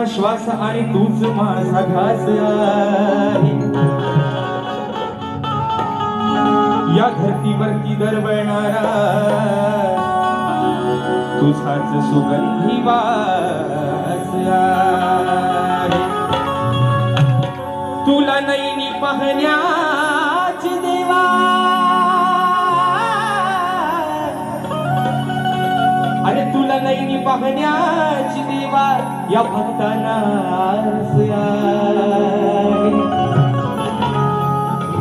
माझा श्वास आणि तूच माझा घास या धरतीवरती दरवळणारा तुझाच सुगंधी वास तुला नैनी पाहण्याची देवा. अरे तुला नैनी पाहण्याची या भक्तांना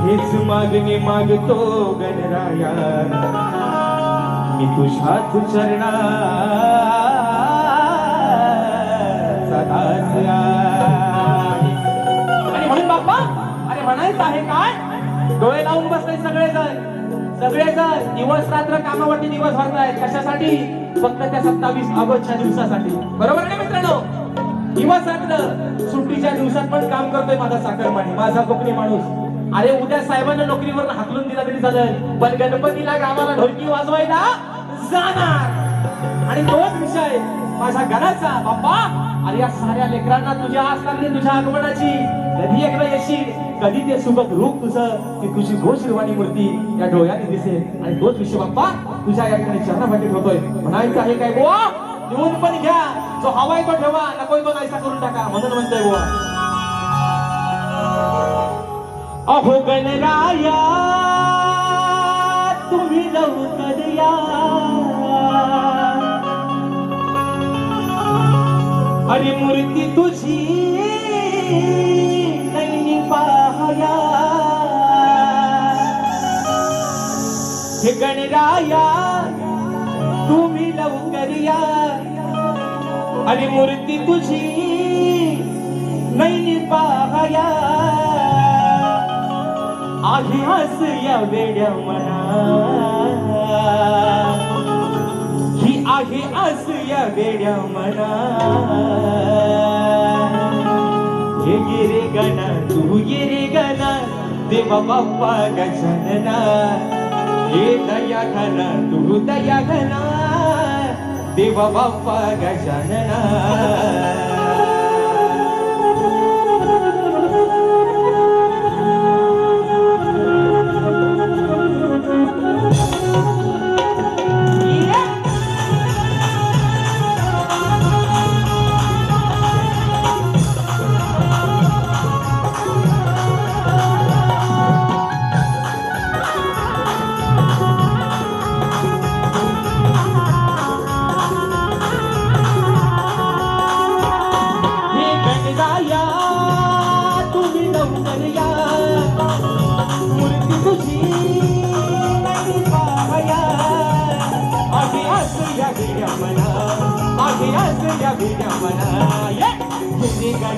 हेच मागणी मागतो गणराया. मी तुझ्याच चरणा आणि म्हणून बाप्पा अरे म्हणायचं आहे काय? डोळे लावून बसले सगळेजण. सगळेजण दिवस रात्र कामावरती दिवस भरतायत कशासाठी? फक्त त्या सत्तावीस ऑगस्टच्या दिवसासाठी. बरोबर आहे ना मित्रांनो? दिवस रात्र सुट्टीच्या दिवसात पण काम करतोय माझा साखरमाणी माझा कोकणी माणूस. अरे उद्या साहेबांना नोकरीवर हाकलून दिला तरी चालेल पण गणपतीला गावाला ढोलकी वाजवायला जाणार. आणि तोच विषय माझ्या घराचा बाप्पा. अरे या साऱ्या लेकरांना तुझ्या आस लागली तुझ्या आगमनाची. कधी एकदा येशील? कधी ते सुबक रूप तुझं ती तुझी गोशिरवाणी मूर्ती या डोळ्याने दिसेल. आणि तोच विषय बाप्पा तुझ्या या ठिकाणी चरणाभाटी होतोय. म्हणायचं आहे काय बोवा? लिहून पण घ्या. जो हवाय तो ठेवा. नकोय तो नाहीसा करून टाका. म्हणून म्हणतोय बुवा. अहो गणराया तुम्ही लवकर या? अरे मूर्ती तुझी नैनी पाहया. हे गणराया तुम्ही लवकर या? अरे मूर्ती तुझी नैनी पाहया. आधी हस या वेड्या मना. ही आहे आस या वेड्या मना. हे गिरे गणा तू गिरे गणा देवा बाप्पा गजनना. ये दया घना तू दया घना देवा बाप्पा गजानना आस या भिड्या मना ये गिरे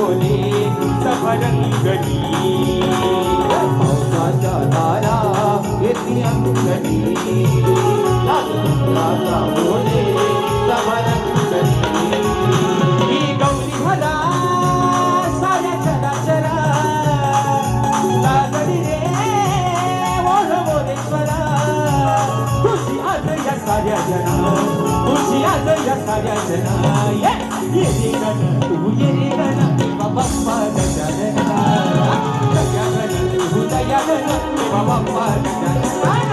बोले सफरंगणी पावसाच्या तारा येती अंगणी लाचा बोले समरंगणी ही गौरी भला साऱ्या चराचरा लागली रे मोर मोरेश्वरा तुझी आज या साऱ्या जना तुझी आज या साऱ्या जना। ये ये रे गण तू ये रे गण देवा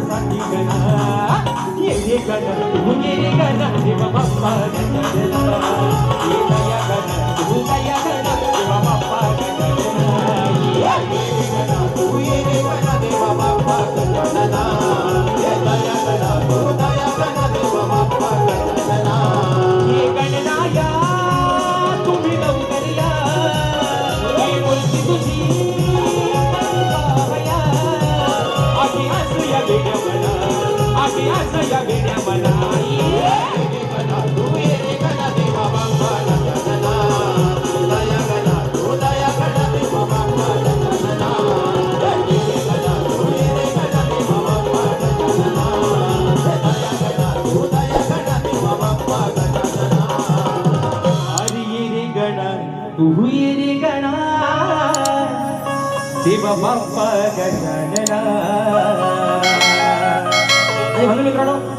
स्वागतासाठी गणा ये रे देव बाप्पा गजानना म्हणून मित्रांनो